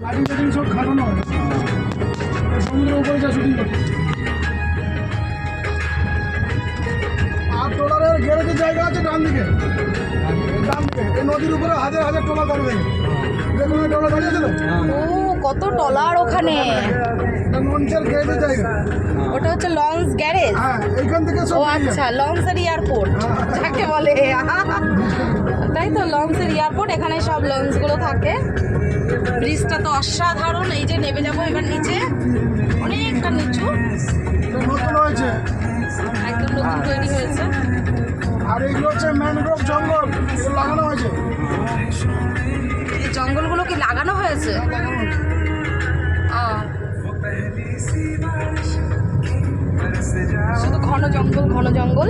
Lighting সব খাটানো হয়। উপরে যা শুটিং করতে। আর ট্রলারের গ্যারেজের জায়গা আছে ডান ডান এই নদীর উপরে হাজার হাজার টোলা করবে দেখুন টোলা ট্রলার দাঁড়িয়ে আছে তো? ও কত টলার ওখানে? ওটা হচ্ছে লঞ্চ গ্যারেজ ও। আচ্ছা লঞ্চের এয়ারপোর্ট যাকে বলে। তাই তো লঞ্চের এয়ারপোর্ট এখানে সব লঞ্চগুলো থাকে। ব্রিজটা তো অসাধারণ এই যে নেমে যাব এবার নিচে। অনেকটা নিচু। একদম নতুন তৈরি হয়েছে। আর হচ্ছে ম্যানগ্রোভ জঙ্গল এগুলো লাগানো হয়েছে। এই জঙ্গলগুলো কি লাগানো হয়েছে। শুধু ঘন জঙ্গল ঘন জঙ্গল।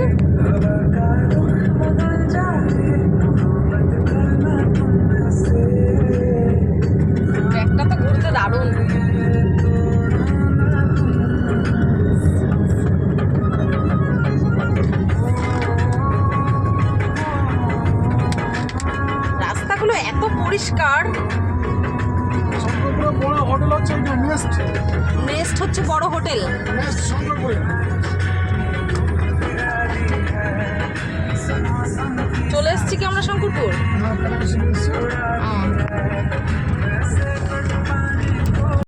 একটা তো ঘুরতে দারুণ। রাস্তাগুলো এত পরিষ্কার। বড় হোটেল হচ্ছে নেস্ট নেস্ট হচ্ছে বড় হোটেল। Nest শঙ্করপুরে Soda.